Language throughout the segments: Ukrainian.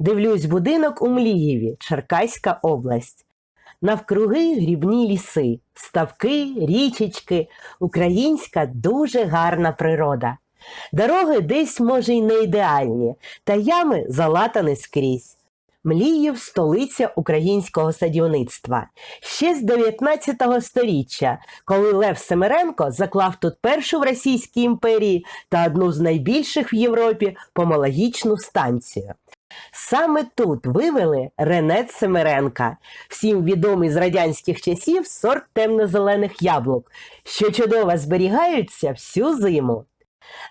Дивлюсь будинок у Млієві, Черкаська область. Навкруги грібні ліси, ставки, річечки, українська дуже гарна природа. Дороги десь, може, й не ідеальні, та ями залатані скрізь. Мліїв столиця українського садівництва. Ще з 19 століття, коли Лев Семеренко заклав тут першу в Російській імперії та одну з найбільших в Європі помологічну станцію. Саме тут вивели Ренет Семеренка, всім відомий з радянських часів сорт темно-зелених яблук, що чудово зберігаються всю зиму.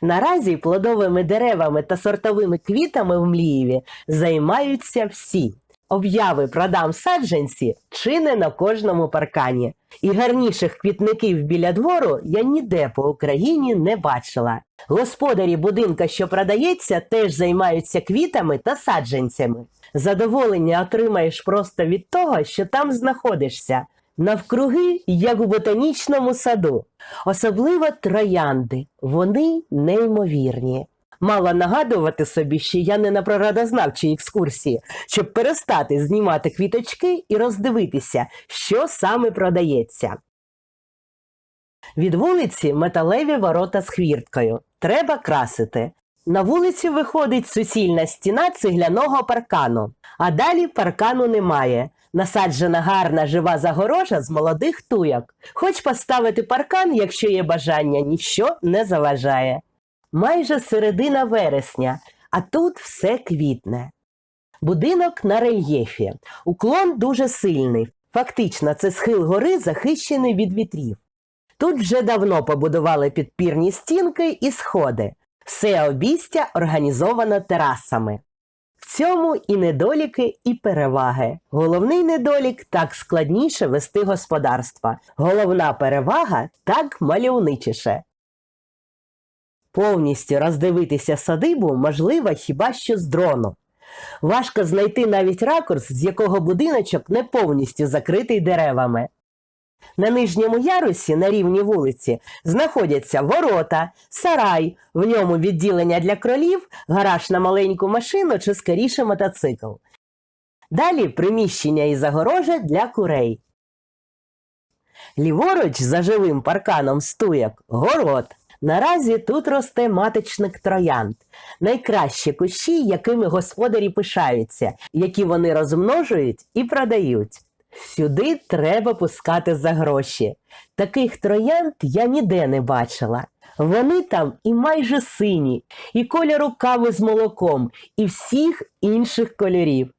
Наразі плодовими деревами та сортовими квітами в Млієві займаються всі. Обяви продам саджанці чи не на кожному паркані. І гарніших квітників біля двору я ніде по Україні не бачила. Господарі будинка, що продається, теж займаються квітами та саджанцями. Задоволення отримаєш просто від того, що там знаходишся. Навкруги, як у ботанічному саду. Особливо троянди. Вони неймовірні. Мала нагадувати собі, що я не на природознавчій екскурсії, щоб перестати знімати квіточки і роздивитися, що саме продається. Від вулиці металеві ворота з хвірткою. Треба красити. На вулиці виходить суцільна стіна цегляного паркану, а далі паркану немає. Насаджена гарна жива загорожа з молодих туяк. Хоч поставити паркан, якщо є бажання, ніщо не заважає. Майже середина вересня, а тут все квітне. Будинок на рельєфі. Уклон дуже сильний. Фактично, це схил гори захищений від вітрів. Тут вже давно побудували підпірні стінки і сходи. Все обістя організовано терасами. В цьому і недоліки, і переваги. Головний недолік так складніше вести господарства. Головна перевага так мальовничіше. Повністю роздивитися садибу можливо хіба що з дрону. Важко знайти навіть ракурс, з якого будиночок не повністю закритий деревами. На нижньому ярусі на рівні вулиці знаходяться ворота, сарай, в ньому відділення для кролів, гараж на маленьку машину чи скоріше мотоцикл. Далі приміщення і загорожа для курей. Ліворуч за живим парканом стуяк город. Наразі тут росте маточник троянд, найкращі кущі, якими господарі пишаються, які вони розмножують і продають. Сюди треба пускати за гроші. Таких троянд я ніде не бачила. Вони там і майже сині, і кольору кави з молоком, і всіх інших кольорів.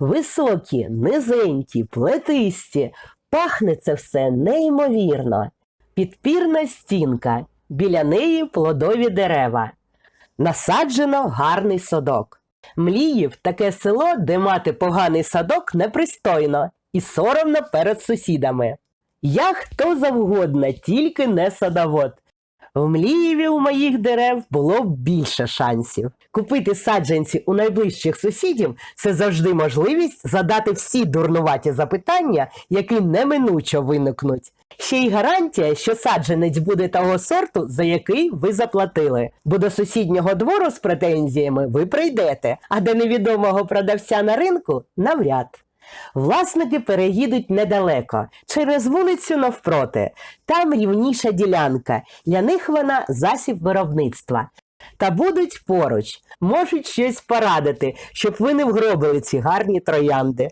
Високі, низенькі, плетисті, пахне це все неймовірно. Підпірна стінка, біля неї плодові дерева. Насаджено гарний садок. Мліїв таке село, де мати поганий садок непристойно і соромно перед сусідами. Я хто завгодно, тільки не садовод. В Млієві у моїх дерев було більше шансів. Купити саджанці у найближчих сусідів це завжди можливість задати всі дурнуваті запитання, які неминучо виникнуть. Ще й гарантія, що саджанець буде того сорту, за який ви заплатили. Бо до сусіднього двору з претензіями ви прийдете, а до невідомого продавця на ринку навряд. Власники переїдуть недалеко, через вулицю навпроти. Там рівніша ділянка, для них вона засіб виробництва. Та будуть поруч, можуть щось порадити, щоб ви не вгробили ці гарні троянди.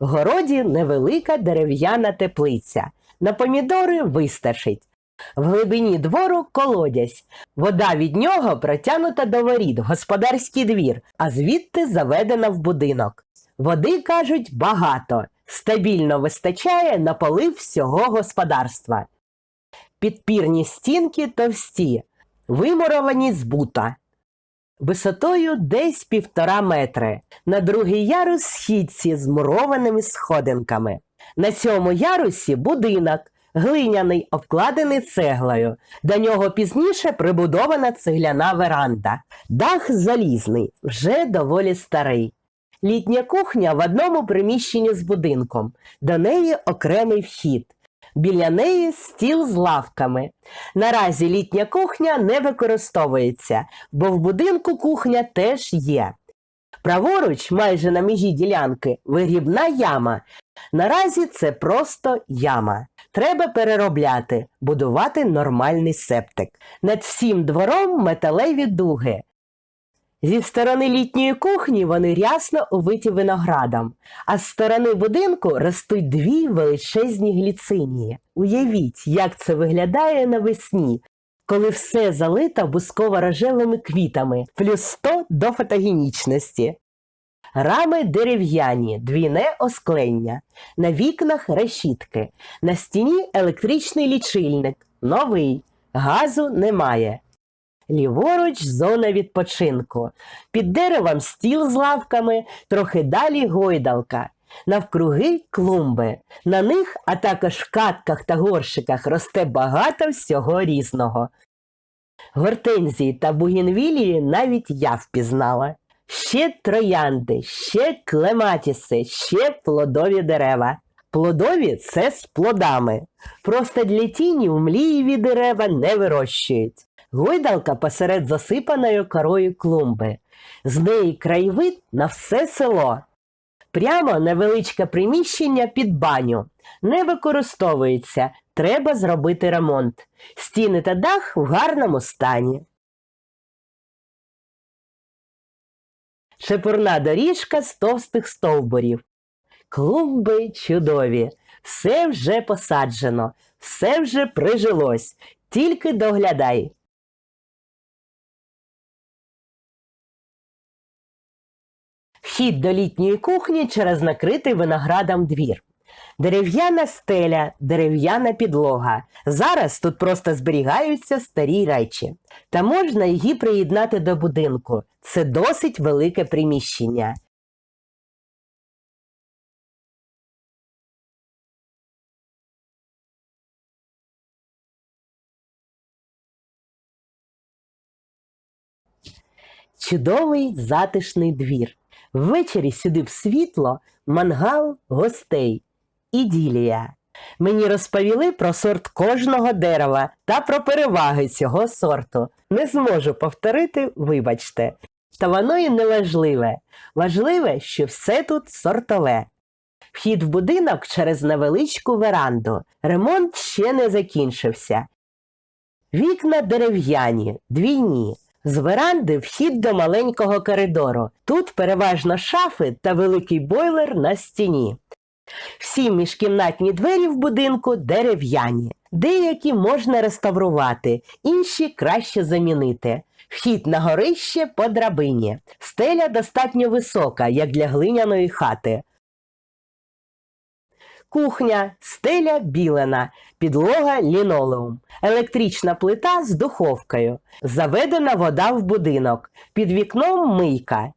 В городі невелика дерев'яна теплиця. На помідори вистачить. В глибині двору колодязь. Вода від нього протягнута до воріт, господарський двір, а звідти заведена в будинок. Води, кажуть, багато, стабільно вистачає на полив всього господарства. Підпірні стінки товсті, вимуровані з бута. Висотою десь півтора метри. На другий ярус східці з мурованими сходинками. На цьому ярусі будинок, глиняний, обкладений цеглою. До нього пізніше прибудована цегляна веранда. Дах залізний, вже доволі старий. Літня кухня в одному приміщенні з будинком, до неї окремий вхід. Біля неї стіл з лавками. Наразі літня кухня не використовується, бо в будинку кухня теж є. Праворуч, майже на межі ділянки, вигрібна яма. Наразі це просто яма. Треба переробляти, будувати нормальний септик. Над всім двором металеві дуги. Зі сторони літньої кухні вони рясно увиті виноградом, а з сторони будинку ростуть дві величезні гліцинії. Уявіть, як це виглядає навесні, коли все залито бусково-рожевими квітами, плюс 100 до фотогенічності. Рами дерев'яні, двійне осклення, на вікнах решітки, на стіні електричний лічильник, новий, газу немає. Ліворуч зона відпочинку. Під деревом стіл з лавками, трохи далі гойдалка. Навкруги клумби. На них, а також в катках та горшиках росте багато всього різного. Гортензії та бугінвілії навіть я впізнала. Ще троянди, ще клематіси, ще плодові дерева. Плодові це з плодами. Просто для тіні в млієві дерева не вирощують. Гойдалка посеред засипаної корою клумби. З неї краєвид на все село. Прямо невеличке приміщення під баню. Не використовується, треба зробити ремонт. Стіни та дах в гарному стані. Шепурна доріжка з товстих стовбурів. Клумби чудові. Все вже посаджено, все вже прижилось. Тільки доглядай. Вхід до літньої кухні через накритий виноградом двір. Дерев'яна стеля, дерев'яна підлога. Зараз тут просто зберігаються старі речі. Та можна її приєднати до будинку. Це досить велике приміщення. Чудовий затишний двір. Ввечері сюди в світло, мангал гостей. Іділія. Мені розповіли про сорт кожного дерева та про переваги цього сорту. Не зможу повторити, вибачте. Та воно і не важливе. Важливе, що все тут сортове. Вхід в будинок через невеличку веранду. Ремонт ще не закінчився. Вікна дерев'яні, двійні. З веранди вхід до маленького коридору. Тут переважно шафи та великий бойлер на стіні. Всі міжкімнатні двері в будинку дерев'яні. Деякі можна реставрувати, інші краще замінити. Вхід на горище по драбині. Стеля достатньо висока, як для глиняної хати. Кухня, стеля білена, підлога лінолеум, електрична плита з духовкою, заведена вода в будинок, під вікном мийка.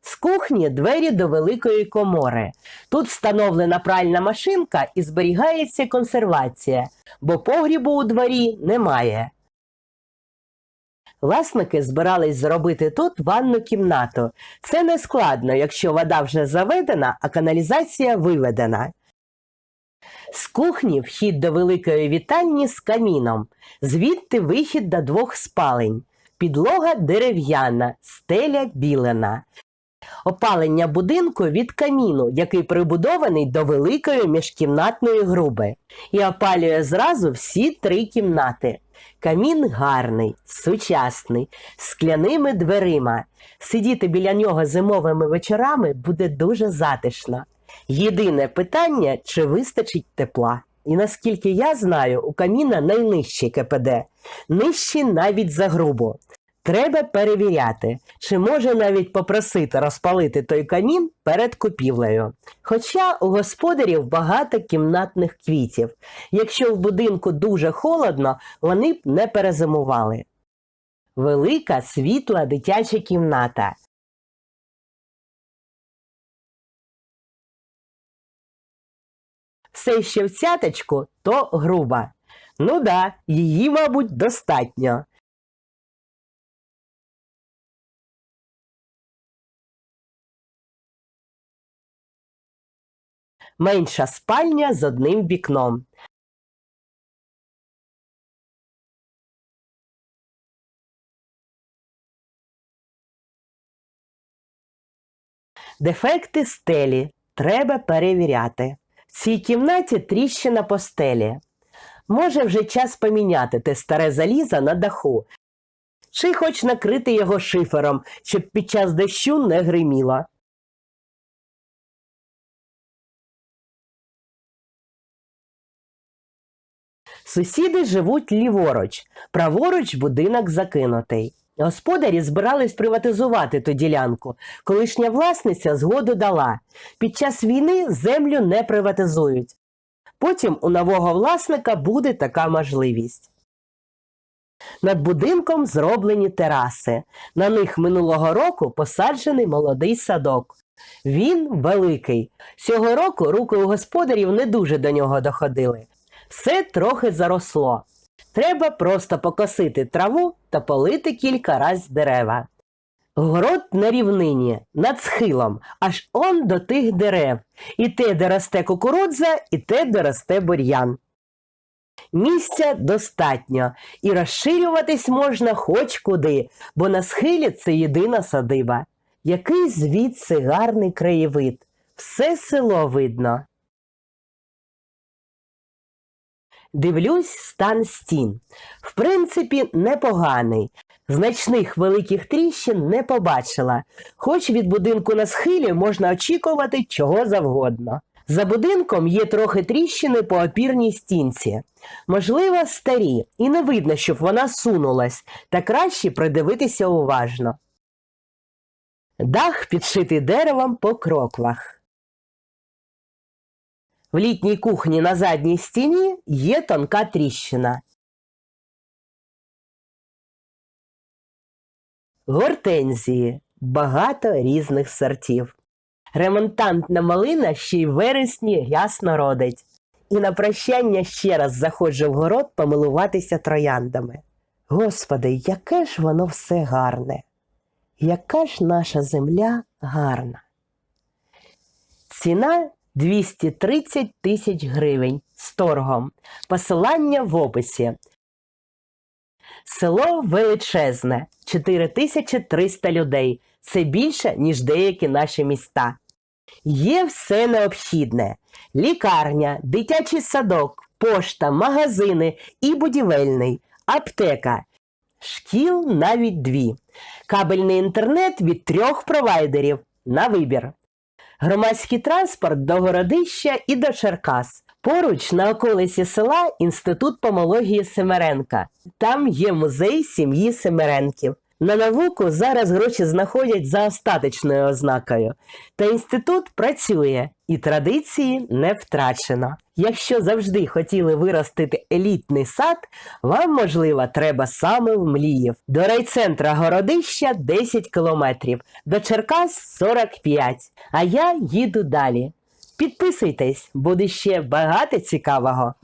З кухні двері до великої комори. Тут встановлена пральна машинка і зберігається консервація, бо погрібу у дворі немає. Власники збирались зробити тут ванну кімнату. Це не складно, якщо вода вже заведена, а каналізація виведена. З кухні вхід до великої вітальні з каміном, звідти вихід до двох спалень. Підлога дерев'яна, стеля білена. Опалення будинку від каміну, який прибудований до великої міжкімнатної груби, і опалює зразу всі три кімнати. Камін гарний, сучасний, з скляними дверима. Сидіти біля нього зимовими вечорами буде дуже затишно. Єдине питання, чи вистачить тепла. І наскільки я знаю, у каміна найнижчий КПД, нижчий навіть за грубу. Треба перевіряти, чи може навіть попросити розпалити той камін перед купівлею. Хоча у господарів багато кімнатних квітів. Якщо в будинку дуже холодно, вони б не перезимували. Велика світла дитяча кімната. Все ще в цяточку, то груба. Ну да, її, мабуть, достатньо. Менша спальня з одним вікном. Дефекти стелі треба перевіряти. В цій кімнаті тріщина по стелі. Може вже час поміняти те старе залізо на даху, чи хоч накрити його шифером, щоб під час дощу не гриміло. Сусіди живуть ліворуч, праворуч будинок закинутий. Господарі збирались приватизувати ту ділянку. Колишня власниця згоду дала. Під час війни землю не приватизують. Потім у нового власника буде така можливість. Над будинком зроблені тераси. На них минулого року посаджений молодий садок. Він великий. Цього року руки у господарів не дуже до нього доходили. Все трохи заросло. Треба просто покосити траву та полити кілька раз дерева. Город на рівнині, над схилом, аж он до тих дерев. І те, де росте кукурудза, і те, де росте бур'ян. Місця достатньо, і розширюватись можна хоч куди, бо на схилі це єдина садиба. Який звідси гарний краєвид. Все село видно. Дивлюсь стан стін. В принципі, непоганий. Значних великих тріщин не побачила, хоч від будинку на схилі можна очікувати чого завгодно. За будинком є трохи тріщини по опірній стінці. Можливо, старі, і не видно, щоб вона сунулась, та краще придивитися уважно. Дах підшитий деревом по кроквах. В літній кухні на задній стіні є тонка тріщина. Гортензії багато різних сортів. Ремонтантна малина ще й вересні ясно родить. І на прощання ще раз заходжу в город помилуватися трояндами. Господи, яке ж воно все гарне! Яка ж наша земля гарна! Ціна 230 тисяч гривень з торгом. Посилання в описі. Село величезне, 4300 людей. Це більше, ніж деякі наші міста. Є все необхідне: лікарня, дитячий садок, пошта, магазини і будівельний, аптека, шкіл навіть дві, кабельний інтернет від трьох провайдерів на вибір. Громадський транспорт до Городища і до Черкас. Поруч на околиці села Інститут помології Семеренка. Там є музей сім'ї Семеренків. На науку зараз гроші знаходять за остаточною ознакою. Та інститут працює і традиції не втрачено. Якщо завжди хотіли виростити елітний сад, вам, можливо, треба саме в Мліїв. До райцентра Городища 10 кілометрів, до Черкас 45. А я їду далі. Підписуйтесь, буде ще багато цікавого.